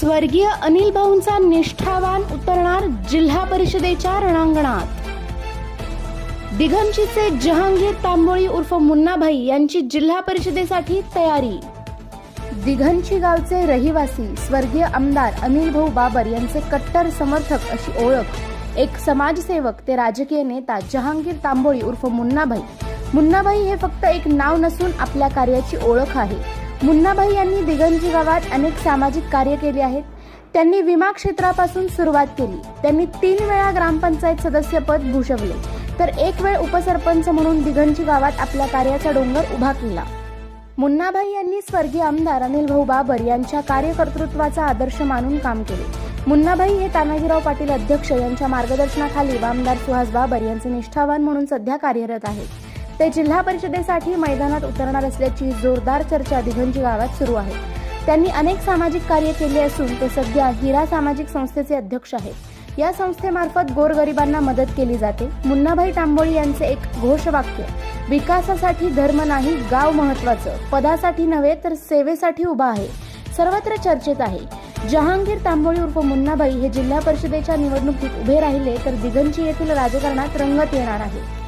स्वर्गीय अनिल भाऊंचा निष्ठावान उतरणार जिल्हा परिषदेच्या रणांगणात. दिघंचीचे जहांगीर तांबोळी उर्फ मुन्नाभाई यांची जिल्हा परिषदेसाठी तयारी. दिघंची गावचे रहिवासी स्वर्गीय आमदार अनिल भाऊ बाबर यांचे कट्टर समर्थक अशी ओळख. एक समाजसेवक ते राजकीय नेता जहांगीर तांबोळी उर्फ मुन्नाभाई. मुन्नाभाई हे फक्त एक नाव नसून आपल्या कार्याची ओळख आहे. मुन्नाभाई यांनी दिगंजी गावात अनेक सामाजिक कार्य केले आहेत. त्यांनी विमा क्षेत्रापासून सुरुवात केली. त्यांनी तीन वेळा ग्रामपंचायत सदस्यपद भूषवले. तर एक वेळ उपसरपंच म्हणून दिगंजी गावात आपल्या कार्याचा डोंगर उभा केला. मुन्नाभाई यांनी स्वर्गीय आमदार अनिल भाऊ बाबर यांच्या कार्यकर्तृत्वाचा आदर्श मानून काम केले. मुन्नाभाई हे तानाजीराव पाटील अध्यक्ष यांच्या मार्गदर्शनाखाली व आमदार सुहास बाबर यांचे निष्ठावान म्हणून सध्या कार्यरत आहेत. ते जिल्हा परिषदेसाठी मैदानात उतरणार असल्याची जोरदार चर्चा दिघंजी गावात सुरू आहे. त्यांनी अनेक सामाजिक कार्य केले असून ते सध्या हिरा सामाजिक संस्थेचे अध्यक्ष आहेत. या संस्थेमार्फत गोरगरिबांना मदत केली जाते. मुन्नाभाई तांबोळी यांचे एक घोषवाक्य विकासासाठी धर्म नाही गाव महत्वाचं पदासाठी नव्हे तर सेवेसाठी उभा आहे. सर्वत्र चर्चेत आहे. जहांगीर तांबोळी उर्फ मुन्नाबाई हे जिल्हा परिषदेच्या निवडणुकीत उभे राहिले तर दिगंची येथील राजकारणात रंगत येणार आहे.